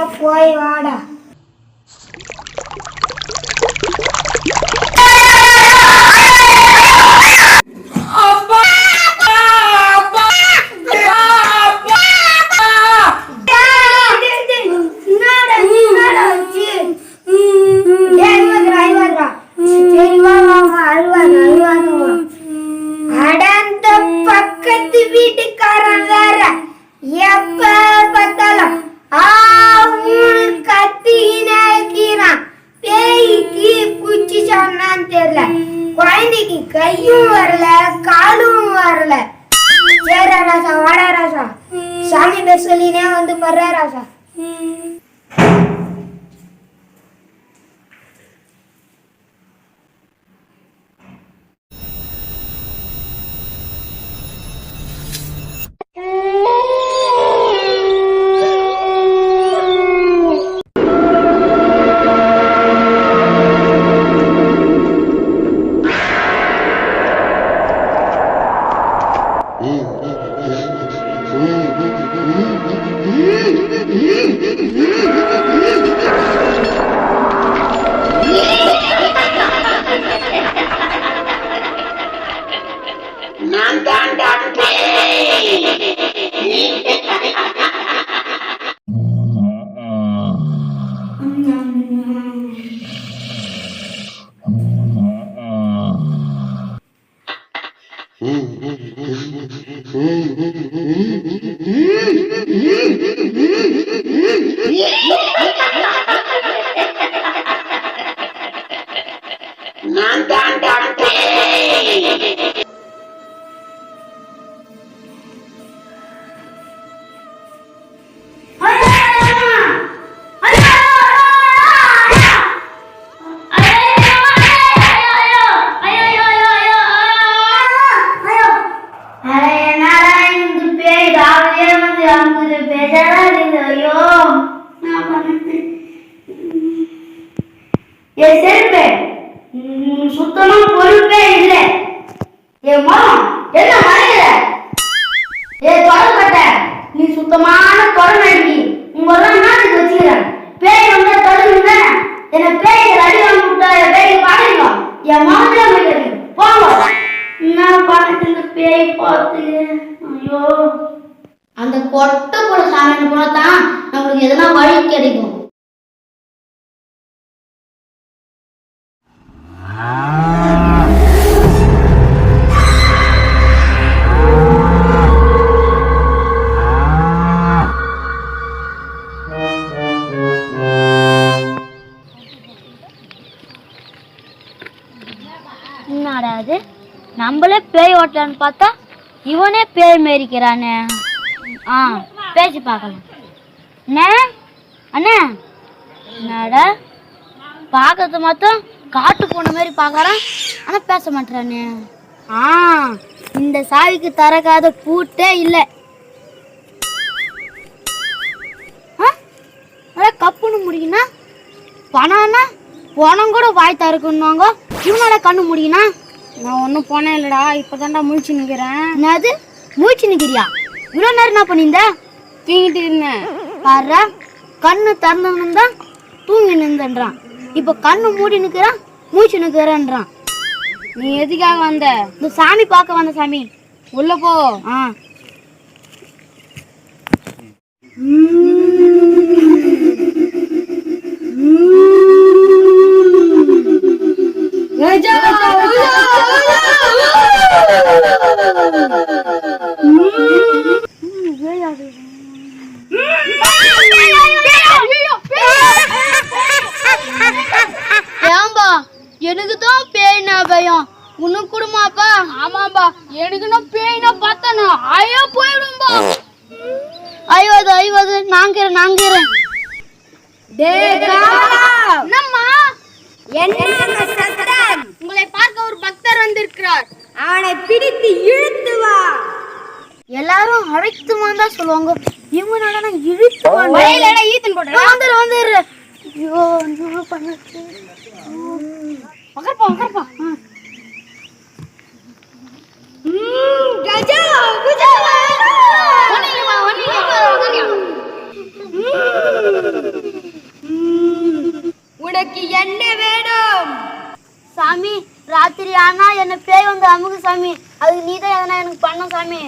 சரி அப்படிக்கா Barra rasa. Mm, mm, mm, நான் தான்டா நான் தான்டா பேய் சுத்தமான குரல் அடிக்கி. உங்களெல்லாம் நாட்டுக்கு வச்சுக்கிறேன் பேய் வந்தா தொடருங்க என்ன பேய்கள் அடி வாங்கி பேய் பாடுங்க என் மாமத்துல போய் போங்க. என்ன பார்த்துட்டு இந்த பேய் பார்த்து. ஐயோ. அந்த கொட்டை போல சாமி போனா தான் நம்மளுக்கு எதனா வழி கிடைக்கும். என்னடா அது நம்மளே பேய் ஓட்டலான்னு பார்த்தா இவனே பேய் மேரிக்கிறானே ஆ பேசி பார்க்கலாம். அண்ணே அண்ணே. என்னடா? பார்க்கறது மட்டும் காட்டு போன மாதிரி பார்க்கறான். ஆனால் பேச மாட்டேறானே. ஆ இந்த சாவிக்கு திறக்காத பூட்டே இல்லை. ஆ அதான் கப்புன்னு முடியுன்னா பணம்னா பணம் கூட வாய் திறக்கணுவாங்க இவனால கண்ணு முடியும்னா நான் ஒன்றும் போனேன் இல்லடா இப்போதான்டா முழிச்சு நிற்கிறேன் என்னது? முழிச்சு நிற்கிறியா இவ்வளோ நேரம் என்ன பண்ணியிருந்த? தூங்கிட்டு இருந்தேன். பாரு கண்ணு திறந்தவனும் தான் தூங்கி நின்றன்றான். இப்போ கண்ணு மூடி நிற்கிறான் மூச்சு நிற்கிறேன்றான் நீ எதுக்காக வந்த? இந்த சாமி பார்க்க வந்த சாமி. உள்ள போ. ஆ. உனக்கு குடுமாப்பா? ஆமாப்பா எனக்கு நான் பேய்னா பார்த்தனா ஐயோ போயிடும்பா. ஐவது ஐவது. நாங்கிறேன் நாங்கிறேன் என்னம்மா? என்ன சத்தம்? உங்களை பார்க்க ஒரு பக்தர் வந்திருக்கிறார். அவனை பிடித்து இழுத்து வா. எல்லாரும் அழைத்துமான் தான் சொல்லுவாங்க இவங்க இழுத்து ஈத்தன் போட்டு வந்துரு வந்துரு ஐயோ என்ன உக்கரப்பா உக்கரப்பா உனக்கு என்ன வேணும்? சாமி ராத்திரி ஆனா என்ன பேய் வந்து அமுகு சாமி. அது நீ தான் எதனா எனக்கு பண்ண சாமி.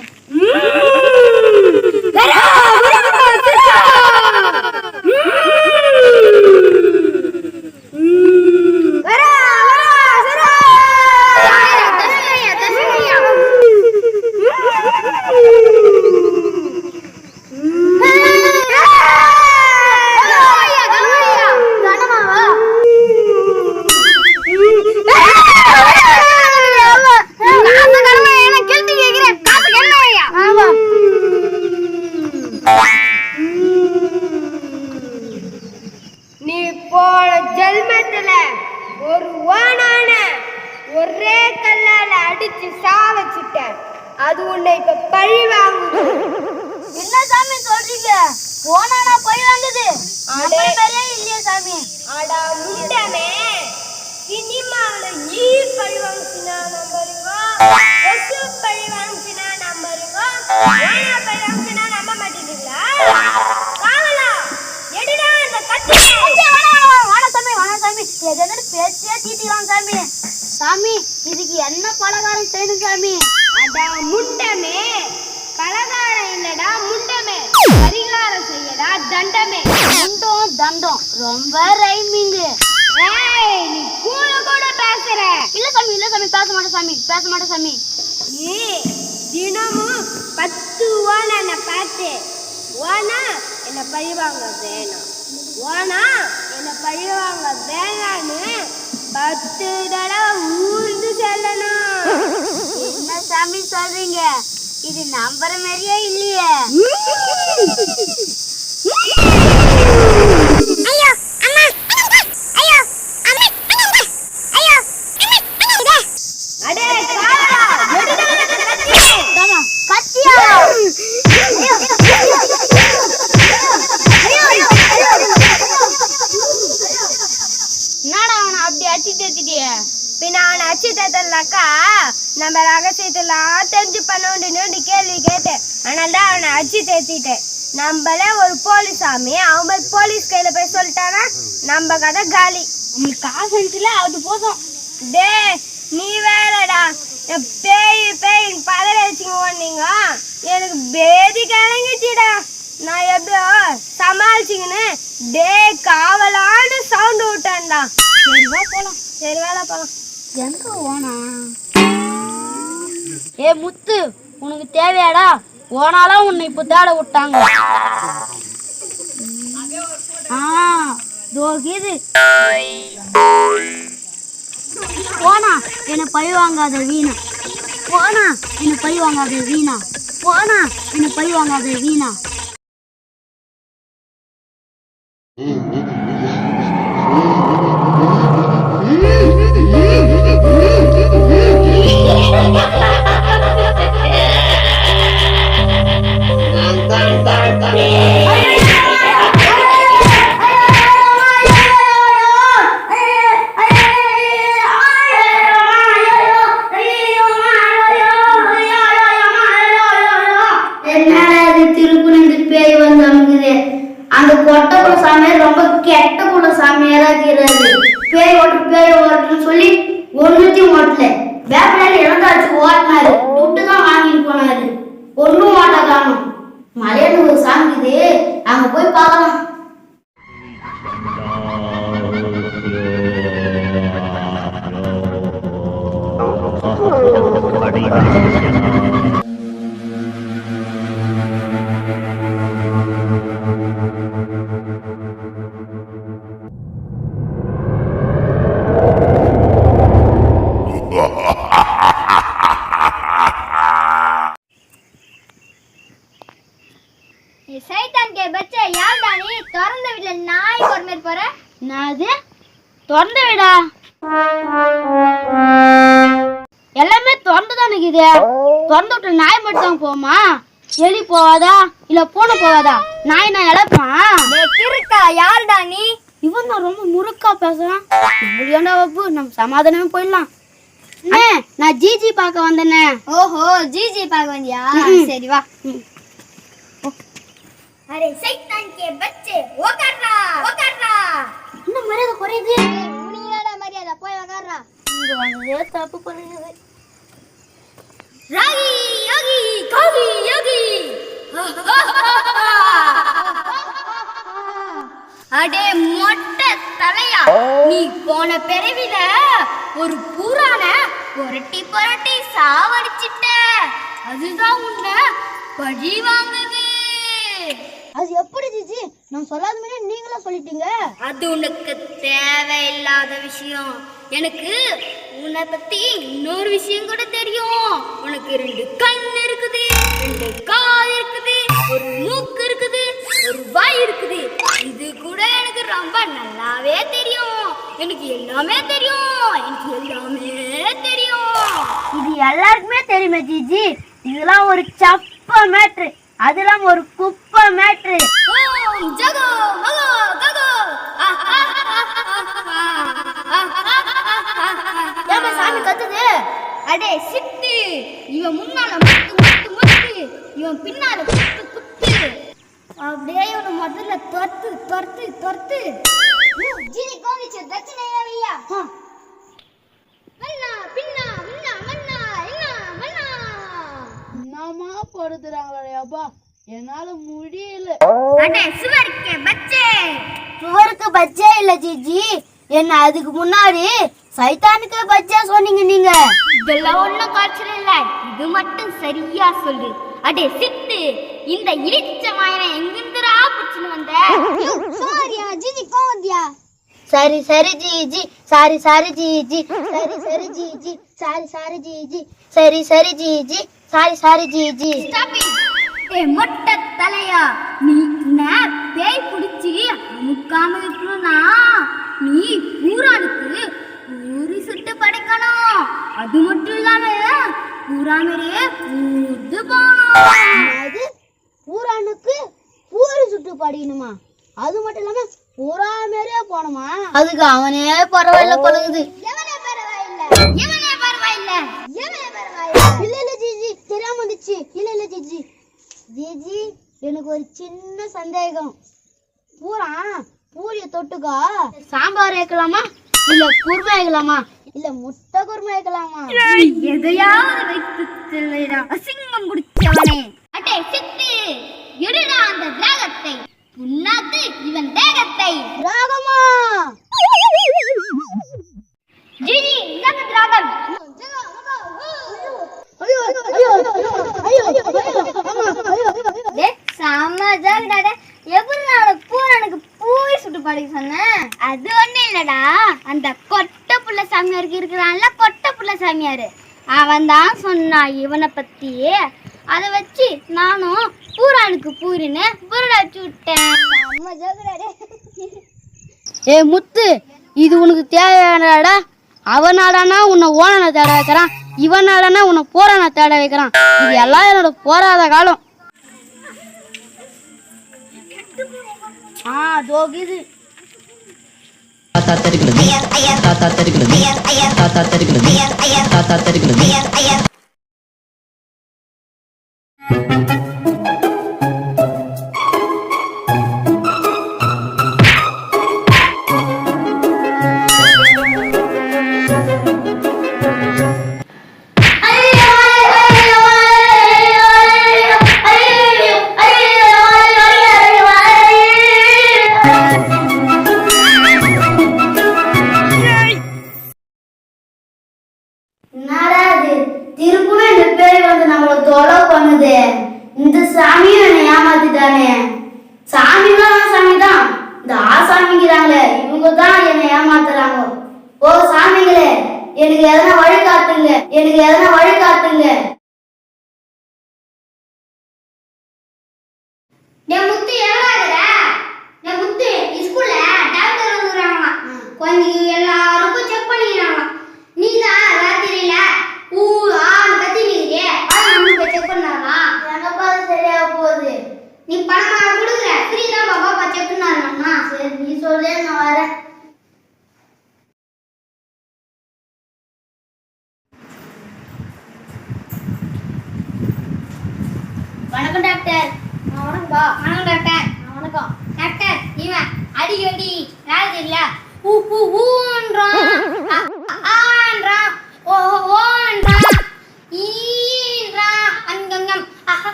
எதாவது பேசியே தீட்டிக்கலாம் சாமி. சாமி இதுக்கு என்ன பலகாரம் செய்யணும் சாமி? அடா முண்டமே. பலகாரம் இல்லடா முண்டமே. பரிகாரம் செய்யடா தண்டமே. தண்டம் தண்டம். ரொம்ப ரைமிங் ஏய் நீ கூட கூட பேசுற. இல்ல சாமி இல்ல சாமி பேச மாட்டேன் சாமி பேச மாட்டேன் சாமி. நீ தினமும் பத்து ஓனா என்னை பார்த்து ஓனா என்னை பழிவாங்க வேணாம். ஓனா என்னை பழிவாங்க வேணான்னு பத்து தடவை ஊர்ந்து செல்லணும் என்ன சாமி சொல்றீங்க? இது நம்புற மாதிரியே இல்லையே. நம்ம கதை காலி. உங்களுக்கு காசு இருந்துச்சுல அது போதும். டே நீ வேறடா. பேய் பேய் பதற வச்சுங்க ஓடுனீங்க எனக்கு பேதி கலங்கிச்சுடா நான் எப்படியோ சமாளிச்சிங்கன்னு டே காவலான்னு சவுண்டு விட்டேன்டா. சரி வா போலாம். சரி வேலை போலாம். எங்க ஓனா? ஏ முத்து உனக்கு தேவையாடா? ஓனாலாம் உன்னை இப்போ தேட விட்டாங்க. ஆ. தோகிது போனா என்னை பழி வாங்காத வீணா. போனா என்னை பழி வாங்காத வீணா. போனா என்னை பழி வாங்காத வீணா. ஒன்னுத்தையும் பச்சே யார்டா நீ திறந்த வீட்ல நாய் கொண்டு போற. என்னது? திறந்த வீடா? எல்லாமே திறந்து தான் இருக்குது திறந்து விட்டு நாய் மட்டும் தான் போமா எலி போவாதா இல்ல பூனை போவாதா நாய் நான் இழப்பான் இருக்கா யாருடா நீ? இவன் தான் ரொம்ப முறுக்கா பேசுறான். இப்படியாண்டா வப்பு நம்ம சமாதானமே போயிடலாம். நான் ஜிஜி பார்க்க வந்தேனே ஓஹோ ஜிஜி பார்க்க வந்தியா. சரி வா. अरे शैतान के बच्चे वो कर रहा वो कर रहा இன்னும் மரியாதை குறையுது முனியாடா மரியாதை போய் உக்கார்றா இங்க வந்ததே தப்பு பண்ணுது ராகி யோகி கோகி யோகி அடே மொட்டை தலையா நீ போன பிறவில ஒரு பூரான புரட்டி புரட்டி சாவடிச்சிட்ட அதுதான் உன்னை பழி வாங்குது அது எப்படி ஜிஜி? நான் சொல்லாத மாதிரி நீங்களா சொல்லிட்டீங்க? அது உனக்கு தேவையில்லாத விஷயம். எனக்கு உன்னை பத்தி இன்னொரு விஷயம் கூட தெரியும். உனக்கு ரெண்டு கண் இருக்குது ரெண்டு கால் இருக்குது ஒரு மூக்கு இருக்குது ஒரு வாய் இருக்குது. இது கூட எனக்கு ரொம்ப நல்லாவே தெரியும். எனக்கு எல்லாமே தெரியும். எனக்கு எல்லாமே தெரியும். இது எல்லாருக்குமே தெரியுமே ஜிஜி. இதெல்லாம் ஒரு சப்ப மேட்ரு. அதெல்லாம் ஒரு குப்பை மேட்ரு மகோ ஏமா சாமி கத்துது அடே சித்து இவன் முன்னால முத்து முத்து முத்து இவன் பின்னால குத்து குத்து அப்படியே இவனை முதல்ல துரத்து துரத்து துரத்து ஜினி கோவிச்சு தட்சிணையா ஐயா பின்னா அப்பா என்னால முடியல. அடே சுவர்க்கே பச்சே. சுவருக்கு பச்சே இல்ல ஜிஜி. என்ன அதுக்கு முன்னாடி சைத்தானுக்கு பச்சா சொன்னீங்க நீங்க? இதெல்லாம் ஒண்ணும் காய்ச்சல் இல்ல. இது மட்டும் சரியா சொல்லு. அடே சித்து இந்த இழிச்ச மாயனை எங்கிருந்துடா பிடிச்சுன்னு வந்த? சாரியா ஜிஜி கோவந்தியா சரி சரி ஜிஜி. சாரி சாரி ஜிஜி. சரி சரி ஜிஜி. சாரி சாரி ஜிஜி. சரி சரி ஜிஜி. சாரி சாரி ஸ்டாப் இட் ஏ மொட்டை தலையா? நீ நான் பேய் பிடிச்சி அமுக்காம இருக்கணும்னா? நீ பூரானுக்கு ஊறி சுட்டு படைக்கணும். அது மட்டும் இல்லாம பூராமரே ஊர்ந்து போகணும். அது பூரானுக்கு பூரி சுட்டு படிக்கணுமா? அது மட்டும் இல்லாம பூரா மாரியே போனோமா அதுக்கு அவனே பரவாயில்ல பழகுது எவனே பரவாயில்ல? எவனே பரவாயில்ல? எவனே பரவாயில்ல இல்ல ஜிஜி. தெரியாம வந்துச்சு. இல்ல இல்ல ஜிஜி. ஜிஜி எனக்கு ஒரு சின்ன சந்தேகம். பூரா பூரிய தொட்டுக்கா? சாம்பார் வைக்கலாமா? இல்ல குருமா வைக்கலாமா? இல்ல முட்டை குருமா வைக்கலாமா? எதையாவது வைத்து அசிங்கம் குடிச்சவனே அட்டே சித்து எடுடா அந்த திராகத்தை புண்ணாத்து இவன் தேகத்தை ராகமா ஜிஜி இந்தாங்க திராகம் ஐயோ ஐயோ ஐயோ ஐயோ டே சமஜாடா எப்படி நான் பூரனுக்கு பூவை சுட்டு படிக்க சொன்னேன் அது ஒண்ணும் இல்லடா அந்த கொட்டை புள்ள சாமியாருக்கு இருக்கிறான்ல கொட்டை புள்ள சாமியார் அவன் தான் சொன்னான் இவனை பற்றியே அதை வச்சு நானும் பூரானுக்கு பூரின்னு புரட வச்சு விட்டேன் ஏ முத்து இது உனக்கு தேவையானடா அவனாடானா உன்னை ஓனனை தேட வைக்கிறான். இவனாடானா உன்னை போரான தேட வைக்கிறான். இது எல்லாம் என்னோட போராத காலம். ஆ தோகிது தாத்தா தெரிகிறது தாத்தா தெரிகிறது தாத்தா தெரிகிறது தாத்தா தெரிகிறது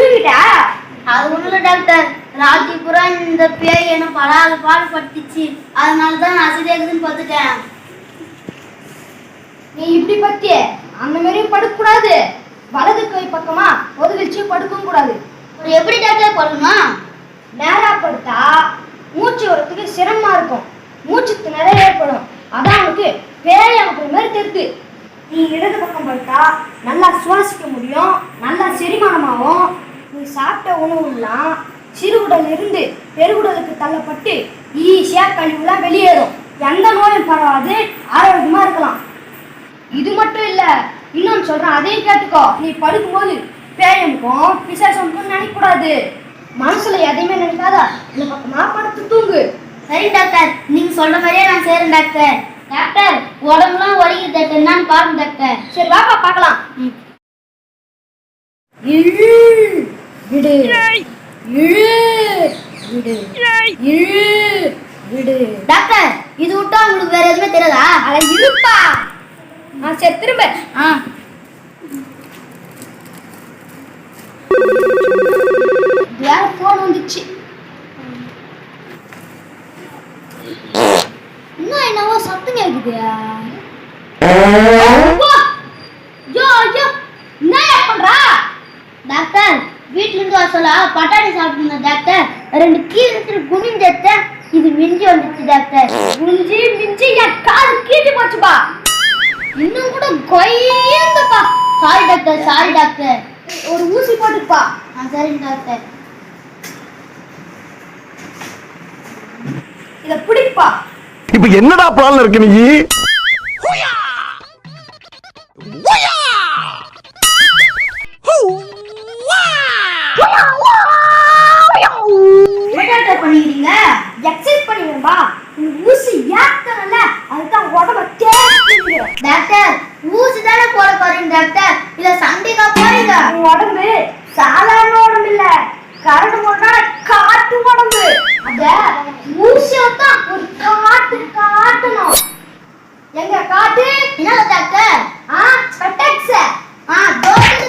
தூங்கிட்டா அது ஒண்ணும் இல்ல டாக்டர். ராத்திரி பூரா இந்த பேய் என்ன படாத பாடுபடுத்திச்சு அதனால தான் நான் பார்த்துட்டேன். நீ இப்படி பத்திய அந்த மாதிரி படுக்கக்கூடாது வலது கை பக்கமா ஒதுகிச்சு படுக்கவும் கூடாது. ஒரு எப்படி டாக்டர் பண்ணணும் நேரா படுத்தா மூச்சு வரத்துக்கு சிரமமா இருக்கும். மூச்சு திணறல் ஏற்படும். அதான் உனக்கு பேய் அனுப்புற மாதிரி தெரியுது. நீ இடது பக்கம் படுத்தா நல்லா சுவாசிக்க முடியும். நல்லா செரிமானமாகும். நீ சாப்பிட்ட உணவுலாம் சிறுகுடல் இருந்து பெருகுடலுக்கு தள்ளப்பட்டு ஈஸியா கழிவுலாம் வெளியேறும். எந்த நோயும் பரவாது ஆரோக்கியமா இருக்கலாம். இது மட்டும் இல்ல இன்னொன்னு சொல்றேன் அதையும் கேட்டுக்கோ. நீ படுக்கும்போது பேயமுக்கும் பிசாசமுக்கும் நினைக்க கூடாது மனசுல எதையுமே நினைக்காத. இந்த பக்கமா படுத்து தூங்கு. சரி டாக்டர் நீங்க சொல்ற மாதிரியே நான் செய்றேன் டாக்டர் டாக்டர் உடம்புலாம் வலிக்குது டாக்டர் என்னன்னு பாருங்க டாக்டர் சரி வாப்பா பார்க்கலாம் இழு விடு. இழு. விடு. இழு. விடு. டாக்டர் இது விட்டா உங்களுக்கு வேற எதுவுமே தெரியாதா? அட இருப்பா. ஆ சரி திரும்ப. ஆ. வேற போன் வந்துச்சு. இன்னும் என்னவோ சத்தம் கேக்குது அப்பா! ஐயோ ஐயோ என்ன பண்றா டாக்டர் வீட்ல இருந்து வர சொல்ல பட்டாணி டாக்டர். ரெண்டு கீழே இருக்கிற குனிஞ்சத்தை இது மிஞ்சி வந்துச்சு டாக்டர். மிஞ்சி மிஞ்சி என் காது கீட்டி போச்சுப்பா. இன்னும் கூட கொய்யந்தப்பா சாரி டாக்டர் சாரி டாக்டர். ஒரு ஊசி போட்டுப்பா. ஆ சரி டாக்டர். இத பிடிப்பா. இப்ப என்னடா பிளான் இருக்கு நீ? உடம்பு. சாதாரண உடம்பு இல்ல கரடு போட்டா காட்டு உடம்பு. அத ஊசியை தான் ஒரு காட்டு காட்டணும். எங்க காட்டு? என்ன டாக்டர். ஆ பெட்டாக்ஸ் ஆ தோசை